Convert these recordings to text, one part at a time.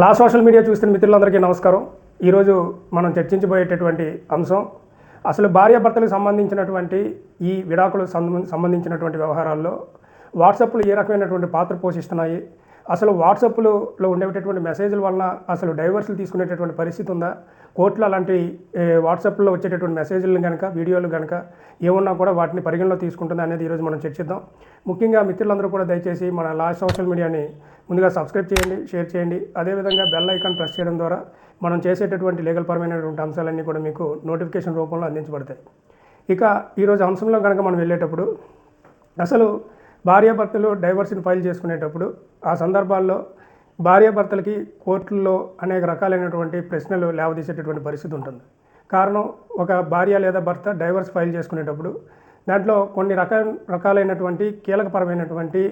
లా social media చూస్తున్న మిత్రులందరికీ నమస్కారం. ఈరోజు మనం చర్చించబోయేటటువంటి అంశం అసలు భార్యాభర్తలకు సంబంధించినటువంటి ఈ విడాకులకు సంబంధించినటువంటి వ్యవహారాల్లో వాట్సాప్లు ఏ రకమైనటువంటి పాత్ర పోషిస్తున్నాయి అసలు వాట్సాప్లో ఉండేటటువంటి మెసేజ్ల వలన అసలు డైవర్స్లు తీసుకునేటటువంటి పరిస్థితి ఉందా? కోర్టులో అలాంటి వాట్సాప్లో వచ్చేటటువంటి మెసేజ్లు కనుక వీడియోలు కనుక ఏమున్నా కూడా వాటిని పరిగణలో తీసుకుంటుంది అనేది ఈరోజు మనం చర్చిద్దాం. ముఖ్యంగా మిత్రులందరూ కూడా దయచేసి మన లా సోషల్ మీడియాని ముందుగా సబ్స్క్రైబ్ చేయండి షేర్ చేయండి. అదేవిధంగా బెల్ ఐకాన్ ప్రెస్ చేయడం ద్వారా మనం చేసేటటువంటి లీగల్ పరమైనటువంటి అంశాలన్నీ కూడా మీకు నోటిఫికేషన్ రూపంలో అందించబడతాయి. ఇక ఈరోజు అంశంలో కనుక మనం వెళ్ళేటప్పుడు అసలు భార్యాభర్తలు డైవర్స్ని ఫైల్ చేసుకునేటప్పుడు ఆ సందర్భాల్లో భార్యాభర్తలకి కోర్టుల్లో అనేక రకాలైనటువంటి ప్రశ్నలు లేవదీసేటటువంటి పరిస్థితి ఉంటుంది. కారణం ఒక భార్య లేదా భర్త డైవర్స్ ఫైల్ చేసుకునేటప్పుడు దాంట్లో కొన్ని రక రకాలైనటువంటి కీలకపరమైనటువంటి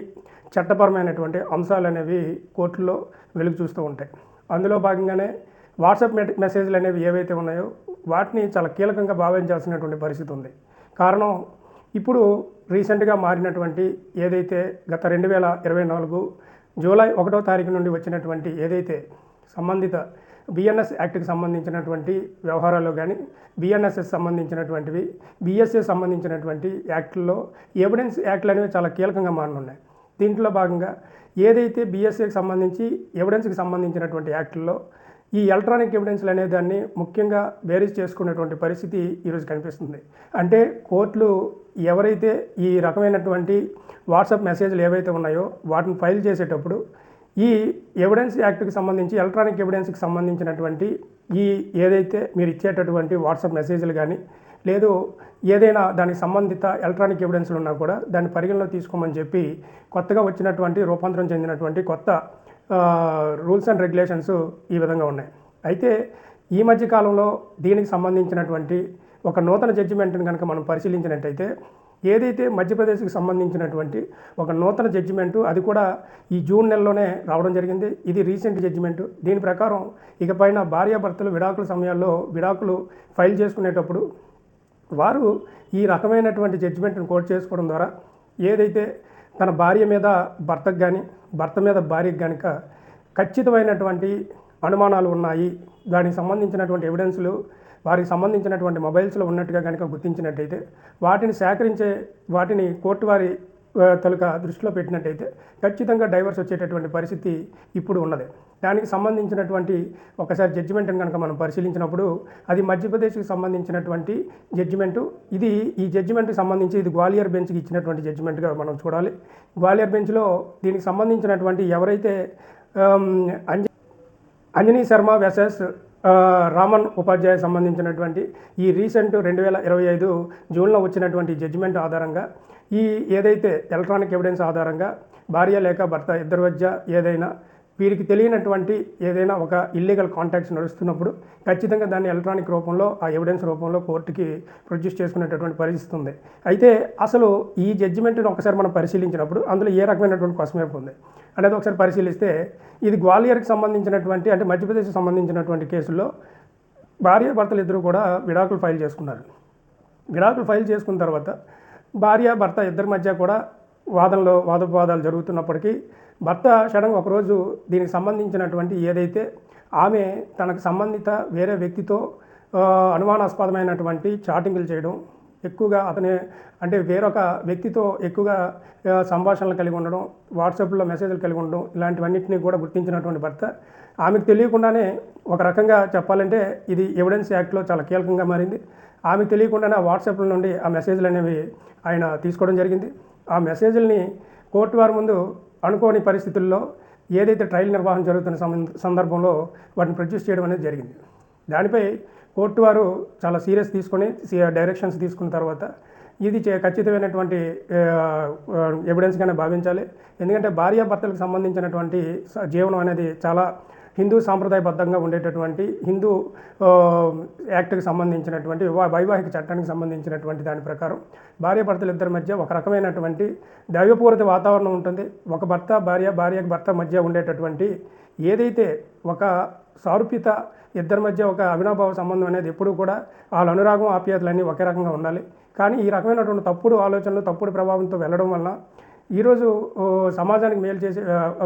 చట్టపరమైనటువంటి అంశాలు అనేవి కోర్టులో వెలుగు చూస్తూ ఉంటాయి. అందులో భాగంగానే వాట్సాప్ మెసేజ్లు అనేవి ఏవైతే ఉన్నాయో వాటిని చాలా కీలకంగా భావించాల్సినటువంటి పరిస్థితి ఉంది. కారణం ఇప్పుడు రీసెంట్గా మారినటువంటి ఏదైతే గత రెండు వేల ఇరవై నాలుగు జూలై ఒకటో తారీఖు నుండి వచ్చినటువంటి ఏదైతే సంబంధిత బిఎన్ఎస్ యాక్ట్కి సంబంధించినటువంటి వ్యవహారాలు కానీ బిఎన్ఎస్ఎస్ సంబంధించినటువంటివి బిఎస్ఏ సంబంధించినటువంటి యాక్ట్లో ఎవిడెన్స్ యాక్ట్లు అనేవి చాలా కీలకంగా మారనున్నాయి. దీంట్లో భాగంగా ఏదైతే బిఎస్ఏకి సంబంధించి ఎవిడెన్స్కి సంబంధించినటువంటి యాక్ట్లో ఈ ఎలక్ట్రానిక్ ఎవిడెన్స్లు అనే దాన్ని ముఖ్యంగా బేరీజ్ చేసుకునేటువంటి పరిస్థితి ఈరోజు కనిపిస్తుంది. అంటే కోర్టులు ఎవరైతే ఈ రకమైనటువంటి వాట్సాప్ మెసేజ్లు ఏవైతే ఉన్నాయో వాటిని ఫైల్ చేసేటప్పుడు ఈ ఎవిడెన్స్ యాక్ట్కి సంబంధించి ఎలక్ట్రానిక్ ఎవిడెన్స్కి సంబంధించినటువంటి ఈ ఏదైతే మీరు ఇచ్చేటటువంటి వాట్సాప్ మెసేజ్లు కానీ లేదు ఏదైనా దానికి సంబంధిత ఎలక్ట్రానిక్ ఎవిడెన్స్లు ఉన్నా కూడా దాన్ని పరిగణలో తీసుకోమని చెప్పి కొత్తగా వచ్చినటువంటి రూపాంతరం చెందినటువంటి కొత్త రూల్స్ అండ్ రెగ్యులేషన్స్ ఈ విధంగా ఉన్నాయి. అయితే ఈ మధ్య కాలంలో దీనికి సంబంధించినటువంటి ఒక నూతన జడ్జిమెంట్ని కనుక మనం పరిశీలించినట్టయితే ఏదైతే మధ్యప్రదేశ్కి సంబంధించినటువంటి ఒక నూతన జడ్జిమెంటు అది కూడా ఈ జూన్ నెలలోనే రావడం జరిగింది. ఇది రీసెంట్ జడ్జిమెంటు. దీని ప్రకారం ఇకపైన భార్యాభర్తలు విడాకుల సమయాల్లో విడాకులు ఫైల్ చేసుకునేటప్పుడు వారు ఈ రకమైనటువంటి జడ్జిమెంట్ని కోర్టు చేసుకోవడం ద్వారా ఏదైతే తన భార్య మీద భర్తకు కానీ భర్త మీద భార్యకు కనుక ఖచ్చితమైనటువంటి అనుమానాలు ఉన్నాయి. దానికి సంబంధించినటువంటి ఎవిడెన్స్లు వారికి సంబంధించినటువంటి మొబైల్స్లో ఉన్నట్టుగా కనుక గుర్తించినట్టయితే వాటిని సేకరించే వాటిని కోర్టు వారి తలక దృష్టిలో పెట్టినట్టయితే ఖచ్చితంగా డైవర్స్ వచ్చేటటువంటి పరిస్థితి ఇప్పుడు ఉన్నది. దానికి సంబంధించినటువంటి ఒకసారి జడ్జిమెంట్ని కనుక మనం పరిశీలించినప్పుడు అది మధ్యప్రదేశ్కి సంబంధించినటువంటి జడ్జిమెంటు ఇది ఈ జడ్జిమెంట్కి సంబంధించి ఇది గ్వాలియర్ బెంచ్కి ఇచ్చినటువంటి జడ్జిమెంట్గా మనం చూడాలి. గ్వాలియర్ బెంచ్లో దీనికి సంబంధించినటువంటి ఎవరైతే అంజ అంజనీ శర్మ వెసెస్ రామన్ ఉపాధ్యాయ సంబంధించినటువంటి ఈ రీసెంట్ రెండు వేల ఇరవై ఐదు జూన్లో వచ్చినటువంటి జడ్జిమెంట్ ఆధారంగా ఈ ఏదైతే ఎలక్ట్రానిక్ ఎవిడెన్స్ ఆధారంగా భార్య లేక భర్త ఇద్దరి మధ్య ఏదైనా వీరికి తెలియనటువంటి ఏదైనా ఒక ఇల్లీగల్ కాంటాక్ట్స్ నడుస్తున్నప్పుడు ఖచ్చితంగా దాన్ని ఎలక్ట్రానిక్ రూపంలో ఆ ఎవిడెన్స్ రూపంలో కోర్టుకి ప్రొడ్యూస్ చేసుకునేటటువంటి పరిస్థితి ఉంది. అయితే అసలు ఈ జడ్జిమెంట్ని ఒకసారి మనం పరిశీలించినప్పుడు అందులో ఏ రకమైనటువంటి కొసమేపు ఉంది? అనేది ఒకసారి పరిశీలిస్తే ఇది గ్వాలియర్కి సంబంధించినటువంటి అంటే మధ్యప్రదేశ్కి సంబంధించినటువంటి కేసుల్లో భార్య భర్తలు ఇద్దరు కూడా విడాకులు ఫైల్ చేసుకున్నారు. విడాకులు ఫైల్ చేసుకున్న తర్వాత భార్య భర్త ఇద్దరి మధ్య కూడా వాదనలో వాదోపవాదాలు జరుగుతున్నప్పటికీ భర్త సడన్గా ఒకరోజు దీనికి సంబంధించినటువంటి ఏదైతే ఆమె తనకు సంబంధిత వేరే వ్యక్తితో అనుమానాస్పదమైనటువంటి చాటింగ్లు చేయడం ఎక్కువగా అతనే అంటే వేరొక వ్యక్తితో ఎక్కువగా సంభాషణలు కలిగి ఉండడం వాట్సాప్లో మెసేజ్లు కలిగి ఉండడం ఇలాంటివన్నింటినీ కూడా గుర్తించినటువంటి భర్త. ఆమెకు తెలియకుండానే ఒక రకంగా చెప్పాలంటే ఇది ఎవిడెన్స్ యాక్ట్లో చాలా కీలకంగా మారింది. ఆమె తెలియకుండానే ఆ వాట్సాప్ల నుండి ఆ మెసేజ్లు అనేవి ఆయన తీసుకోవడం జరిగింది. ఆ మెసేజ్ని కోర్టు వారి ముందు అనుకోని పరిస్థితుల్లో ఏదైతే ట్రయల్ నిర్వహణ జరుగుతున్న సందర్భంలో వాటిని ప్రొడ్యూస్ చేయడం అనేది జరిగింది. దానిపై కోర్టు వారు చాలా సీరియస్ తీసుకొని డైరెక్షన్స్ తీసుకున్న తర్వాత ఇది చే- ఖచ్చితమైనటువంటి ఎవిడెన్స్గానే భావించాలి. ఎందుకంటే భార్యాభర్తలకు సంబంధించినటువంటి స- జీవనం అనేది చాలా హిందూ సాంప్రదాయబద్ధంగా ఉండేటటువంటి హిందూ యాక్ట్కి సంబంధించినటువంటి వైవాహిక చట్టానికి సంబంధించినటువంటి దాని ప్రకారం భార్యాభర్తలు ఇద్దరి మధ్య ఒక రకమైనటువంటి దైవపూరిత వాతావరణం ఉంటుంది. ఒక భర్త భార్య భార్య భర్త మధ్య ఉండేటటువంటి ఏదైతే ఒక సారూప్యత ఇద్దరి మధ్య ఒక అవినాభావ సంబంధం అనేది ఎప్పుడూ కూడా వాళ్ళ అనురాగం ఆప్యాయతలన్నీ ఒకే రకంగా ఉండాలి. కానీ ఈ రకమైనటువంటి తప్పుడు ఆలోచనలు తప్పుడు ప్రభావంతో వెళ్ళడం వలన ఈరోజు సమాజానికి మేలు చేసే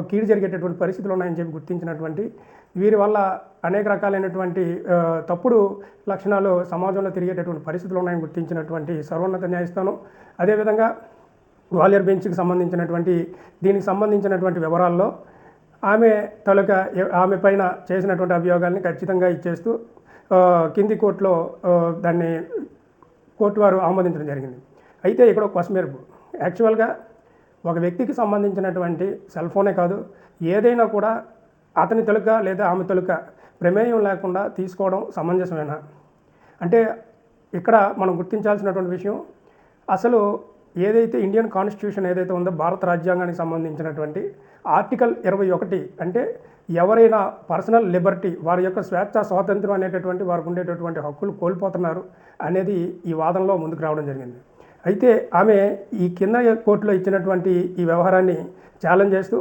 కీడు జరిగేటటువంటి పరిస్థితులు ఉన్నాయని చెప్పి గుర్తించినటువంటి వీరి వల్ల అనేక రకాలైనటువంటి తప్పుడు లక్షణాలు సమాజంలో తిరిగేటటువంటి పరిస్థితులు ఉన్నాయని గుర్తించినటువంటి సర్వోన్నత న్యాయస్థానం. అదేవిధంగా గ్వాలియర్ బెంచ్కి సంబంధించినటువంటి దీనికి సంబంధించినటువంటి వివరాల్లో ఆమె తొలక ఆమె పైన చేసినటువంటి అభియోగాల్ని ఖచ్చితంగా ఇచ్చేస్తూ కింది కోర్టులో దాన్ని కోర్టు వారు ఆమోదించడం జరిగింది. అయితే ఇక్కడ ఒక కొసమెరుపు. యాక్చువల్గా ఒక వ్యక్తికి సంబంధించినటువంటి సెల్ ఫోనే కాదు ఏదైనా కూడా అతని తొలుక లేదా ఆమె తొలుక ప్రమేయం లేకుండా తీసుకోవడం సమంజసమేనా? అంటే ఇక్కడ మనం గుర్తించాల్సినటువంటి విషయం అసలు ఏదైతే ఇండియన్ కాన్స్టిట్యూషన్ ఏదైతే ఉందో భారత రాజ్యాంగానికి సంబంధించినటువంటి ఆర్టికల్ ఇరవై ఒకటి అంటే ఎవరైనా పర్సనల్ లిబర్టీ వారి యొక్క స్వేచ్ఛ స్వాతంత్రం అనేటటువంటి వారికి ఉండేటటువంటి హక్కులు కోల్పోతున్నారు అనేది ఈ వాదనలో ముందుకు రావడం జరిగింది. అయితే ఆమె ఈ కింద కోర్టులో ఇచ్చినటువంటి ఈ వ్యవహారాన్ని ఛాలెంజ్ చేస్తూ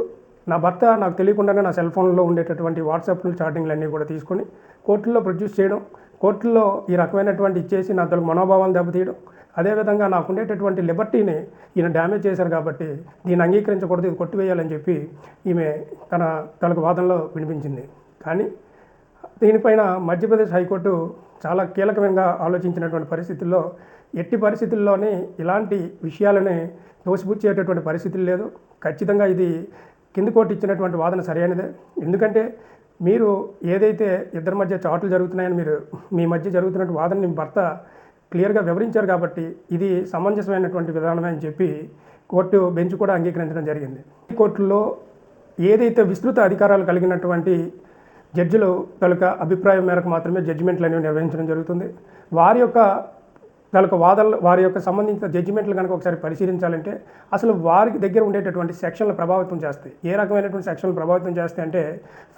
నా భర్త నాకు తెలియకుండానే నా సెల్ ఫోన్లో ఉండేటటువంటి వాట్సాప్లు చాటింగ్లన్నీ కూడా తీసుకొని కోర్టుల్లో ప్రొడ్యూస్ చేయడం కోర్టుల్లో ఈ రకమైనటువంటి ఇచ్చేసి నా తొలగు మనోభావాలు దెబ్బతీయడం అదేవిధంగా నాకు ఉండేటటువంటి లిబర్టీని ఈయన డ్యామేజ్ చేశారు కాబట్టి దీన్ని అంగీకరించకూడదు ఇది కొట్టివేయాలని చెప్పి ఈమె తన తనకు వాదనలో వినిపించింది. కానీ దీనిపైన మధ్యప్రదేశ్ హైకోర్టు చాలా కీలకమైన ఆలోచించినటువంటి పరిస్థితుల్లో ఎట్టి పరిస్థితుల్లోనే ఇలాంటి విషయాలని తోసిపుచ్చేటటువంటి పరిస్థితులు లేదు. ఖచ్చితంగా ఇది కింది కోర్టు ఇచ్చినటువంటి వాదన సరైనదే. ఎందుకంటే మీరు ఏదైతే ఇద్దరి మధ్య చాట్లు జరుగుతున్నాయని మీరు మీ మధ్య జరుగుతున్నటువంటి వాదనని మీ భర్త క్లియర్గా వివరించారు కాబట్టి ఇది సమంజసమైనటువంటి విధానమే అని చెప్పి కోర్టు బెంచ్ కూడా అంగీకరించడం జరిగింది. కోర్టులో ఏదైతే విస్తృత అధికారాలు కలిగినటువంటి జడ్జిలు తాలూకా అభిప్రాయం మేరకు మాత్రమే జడ్జిమెంట్లు అనేవి నిర్వహించడం జరుగుతుంది. వారి యొక్క నాలుగు వాదనలు వారి యొక్క సంబంధించిన జడ్జిమెంట్లు కనుక ఒకసారి పరిశీలించాలంటే అసలు వారికి దగ్గర ఉండేటటువంటి సెక్షన్లు ప్రభావితం చేస్తాయి. ఏ రకమైనటువంటి సెక్షన్లు ప్రభావితం చేస్తాయి అంటే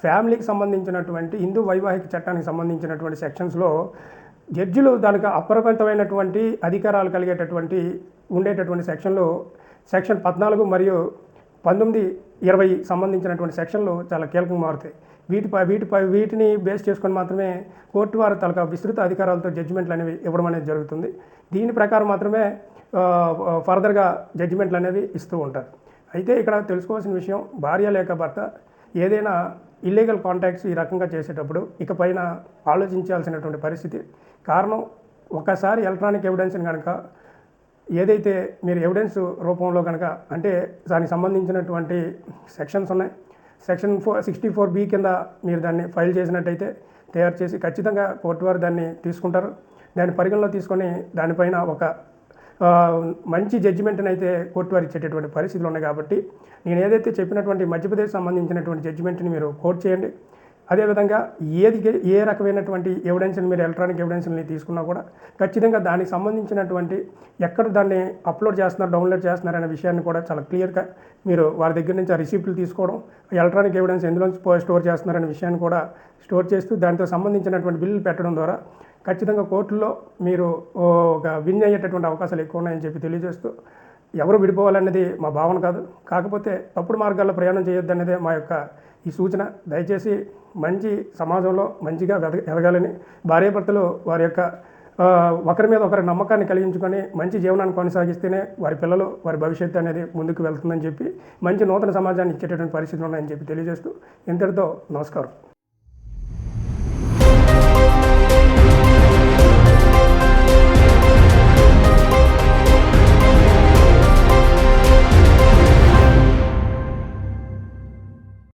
ఫ్యామిలీకి సంబంధించినటువంటి హిందూ వైవాహిక చట్టానికి సంబంధించినటువంటి సెక్షన్స్లో జడ్జిలు దానికి అప్రమితమైనటువంటి అధికారాలు కలిగేటటువంటి ఉండేటటువంటి సెక్షన్లు సెక్షన్ పద్నాలుగు మరియు పంతొమ్మిది ఇరవై సంబంధించినటువంటి సెక్షన్లు చాలా కీలకంగా మారుతాయి. వీటిపై వీటిపై వీటిని బేస్ చేసుకొని మాత్రమే కోర్టు వారు తలక విస్తృత అధికారాలతో జడ్జిమెంట్లు అనేవి ఇవ్వడం అనేది జరుగుతుంది. దీని ప్రకారం మాత్రమే ఫర్దర్గా జడ్జిమెంట్లు అనేవి ఇస్తూ ఉంటారు. అయితే ఇక్కడ తెలుసుకోవాల్సిన విషయం భార్య లేక భర్త ఏదైనా ఇల్లీగల్ కాంటాక్ట్స్ ఈ రకంగా చేసేటప్పుడు ఇక పైన ఆలోచించాల్సినటువంటి పరిస్థితి. కారణం ఒకసారి ఎలక్ట్రానిక్ ఎవిడెన్స్ని కనుక ఏదైతే మీరు ఎవిడెన్స్ రూపంలో కనుక అంటే దానికి సంబంధించినటువంటి సెక్షన్స్ ఉన్నాయి. Section four sixty four B కింద మీరు దాన్ని ఫైల్ చేసినట్టయితే తయారు చేసి ఖచ్చితంగా కోర్టు వారు దాన్ని తీసుకుంటారు. దాన్ని పరిగణలో తీసుకొని దానిపైన ఒక మంచి జడ్జిమెంట్ని అయితే కోర్టు వారు ఇచ్చేటటువంటి పరిస్థితులు ఉన్నాయి కాబట్టి నేను ఏదైతే చెప్పినటువంటి మధ్యప్రదేశ్ సంబంధించినటువంటి జడ్జిమెంట్ని మీరు కోర్ట్ చేయండి. అదేవిధంగా ఏది ఏ రకమైనటువంటి ఎవిడెన్స్ని మీరు ఎలక్ట్రానిక్ ఎవిడెన్స్ని తీసుకున్నా కూడా ఖచ్చితంగా దానికి సంబంధించినటువంటి ఎక్కడ దాన్ని అప్లోడ్ చేస్తున్నారు డౌన్లోడ్ చేస్తున్నారు అనే విషయాన్ని కూడా చాలా క్లియర్గా మీరు వారి దగ్గర నుంచి ఆ రిసిప్ట్లు తీసుకోవడం ఎలక్ట్రానిక్ ఎవిడెన్స్ ఎందులో స్టోర్ చేస్తున్నారనే విషయాన్ని కూడా స్టోర్ చేస్తూ దానితో సంబంధించినటువంటి బిల్లులు పెట్టడం ద్వారా ఖచ్చితంగా కోర్టులో మీరు ఒక విన్ అయ్యేటటువంటి అవకాశాలు ఎక్కువ ఉన్నాయని చెప్పి తెలియజేస్తూ ఎవరు విడిపోవాలన్నది మా భావన కాదు. కాకపోతే తప్పుడు మార్గాల్లో ప్రయాణం చేయొద్దన్నదే మా యొక్క ఈ సూచన. దయచేసి మంచి సమాజంలో మంచిగా ఎదగాలని భార్యాభర్తలు వారి యొక్క ఒకరి మీద ఒకరి నమ్మకాన్ని కలిగించుకొని మంచి జీవనాన్ని కొనసాగిస్తేనే వారి పిల్లలు వారి భవిష్యత్తు అనేది ముందుకు వెళ్తుందని చెప్పి మంచి నూతన సమాజాన్ని ఇచ్చేటటువంటి పరిస్థితులు ఉన్నాయని చెప్పి తెలియజేస్తూ ఇంతటితో నమస్కారం.